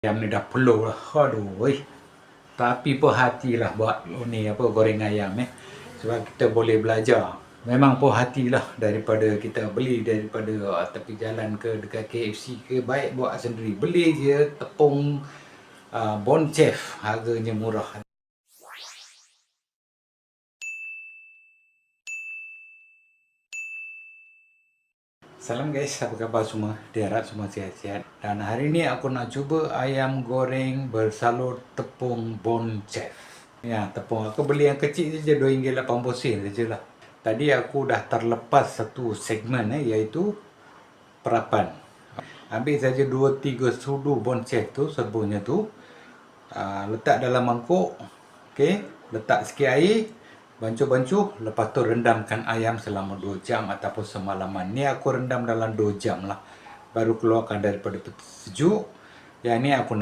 Ayam ni dah peluh lah. Aduh. Tapi puas hatilah buat ni apa goreng ayam eh. Sebab kita boleh belajar. Memang puas hatilah daripada kita beli daripada uh, tepi jalan ke dekat KFC ke baik buat sendiri. Beli je tepung uh, Bon Chef harganya murah. Salam guys, apa khabar semua? Diharap semua sihat-sihat. Dan hari ni aku nak cuba ayam goreng bersalur tepung Bon Chef. Ya, tepung aku beli yang kecil je RM2.80 saja lah. Tadi aku dah terlepas satu segmen eh, iaitu perapan. Ambil saja 2-3 sudu Bon Chef tu, serbuknya tu. Uh, letak dalam mangkuk. Okey, letak sikit air, bancuh-bancuh, lepas tu rendamkan ayam selama 2 jam ataupun semalaman. Ni aku rendam dalam 2 jam lah. Baru keluarkan daripada sejuk. Yang ni aku